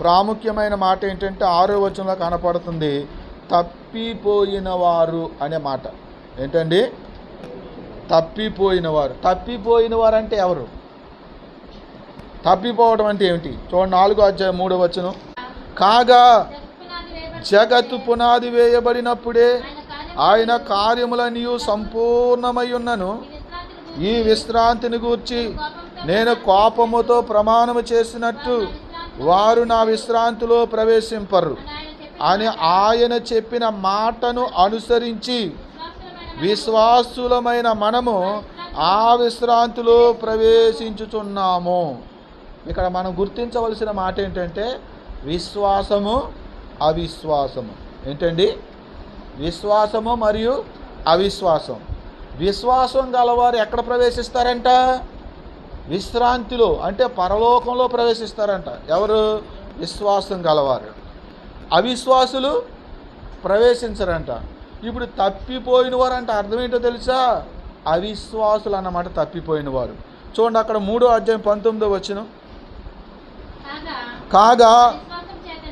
ప్రాముఖ్యమైన మాట ఏంటంటే ఆరో వచనంలో కనపడుతుంది తప్పిపోయిన వారు అనే మాట. ఏంటండి? తప్పిపోయిన వారు తప్పిపోయిన వారు అంటే ఎవరు? తప్పిపోవడం అంటే ఏమిటి? చూడండి నాలుగో అధ్యాయం మూడో వచనం. కాగా జగత్తు పునాది వేయబడినప్పుడే ఆయన కార్యములన్నీ సంపూర్ణమై ఉన్నను. ఈ విశ్రాంతిని గూర్చి నేను కోపముతో ప్రమాణము చేసినట్టు వారు నా విశ్రాంతిలో ప్రవేశింపరు. అని ఆయన చెప్పిన మాటను అనుసరించి విశ్వాసులమైన మనము ఆ విశ్రాంతిలో ప్రవేశించుచున్నాము. ఇక్కడ మనం గుర్తించవలసిన మాట ఏంటంటే విశ్వాసము అవిశ్వాసము. ఏంటండి? విశ్వాసము మరియు అవిశ్వాసం. విశ్వాసం గలవారు ఎక్కడ ప్రవేశిస్తారంట? విశ్రాంతిలో అంటే పరలోకంలో ప్రవేశిస్తారంట. ఎవరు? విశ్వాసం గలవారు. అవిశ్వాసులు ప్రవేశించరంట. ఇప్పుడు తప్పిపోయిన వారు అంటే అర్థం ఏంటో తెలుసా? అవిశ్వాసులు అన్నమాట తప్పిపోయిన వారు చూడండి అక్కడ మూడో అధ్యాయం పంతొమ్మిదో వచ్చిన కాగా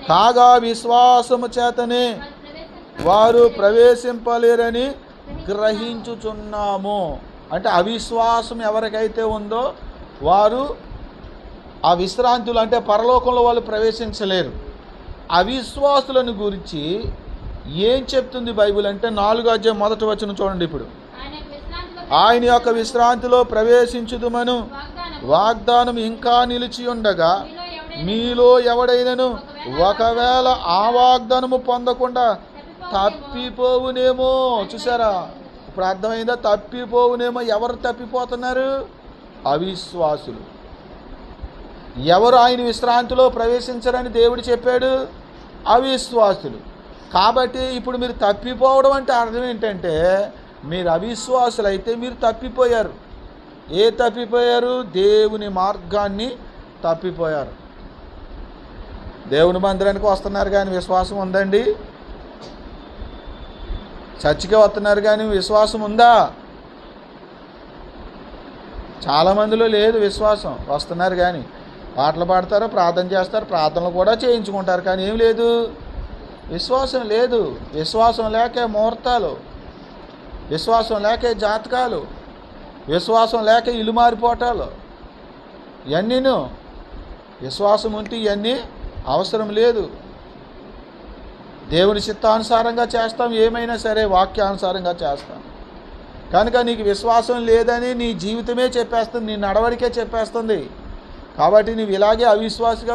కాగా విశ్వాసము చేతనే వారు ప్రవేశింపలేరని గ్రహించుచున్నాము. అంటే అవిశ్వాసం ఎవరికైతే ఉందో వారు ఆ విశ్రాంతులు అంటే పరలోకంలో వాళ్ళు ప్రవేశించలేరు. అవిశ్వాసులను గురించి ఏం చెప్తుంది బైబిల్ అంటే నాలుగు అధ్యాయం మొదటి వచ్చిన చూడండి ఇప్పుడు. ఆయన యొక్క విశ్రాంతిలో ప్రవేశించుదుమను. వాగ్దానం. ఇంకా నిలిచి ఉండగా మీలో ఎవడైనను ఒకవేళ ఆ వాగ్దానము పొందకుండా తప్పిపోవునేమో. చూసారా? ఇప్పుడు అర్థమైందా? తప్పిపోవునేమో. ఎవరు తప్పిపోతున్నారు? అవిశ్వాసులు. ఎవరు ఆయన విశ్రాంతిలో ప్రవేశించరని దేవుడు చెప్పాడు? అవిశ్వాసులు. కాబట్టి ఇప్పుడు మీరు తప్పిపోవడం అంటే అర్థం ఏంటంటే మీరు అవిశ్వాసులు అయితే మీరు తప్పిపోయారు. ఏ తప్పిపోయారు? దేవుని మార్గాన్ని తప్పిపోయారు. దేవుని మందిరానికి వస్తున్నారు కానీ విశ్వాసం ఉందండి? చర్చికి వస్తున్నారు కానీ విశ్వాసం ఉందా? చాలామందిలో లేదు విశ్వాసం. వస్తున్నారు కానీ పాటలు పాడతారు ప్రార్థన చేస్తారు ప్రార్థనలు కూడా చేయించుకుంటారు కానీ ఏం లేదు. విశ్వాసం లేదు. విశ్వాసం లేకే ముహూర్తాలు. విశ్వాసం లేకే జాతకాలు. విశ్వాసం లేక ఇల్లు మారిపోవటాలు. ఇవన్నీను విశ్వాసం ఉంటే ఇవన్నీ అవసరం లేదు. దేవుని చిత్తానుసారంగా చేస్తాం. ఏమైనా సరే వాక్యానుసారంగా చేస్తాం. కనుక నీకు విశ్వాసం లేదని నీ జీవితమే చెప్పేస్తుంది నీ నడవడికే చెప్పేస్తుంది. కాబట్టి నువ్వు ఇలాగే అవిశ్వాసగా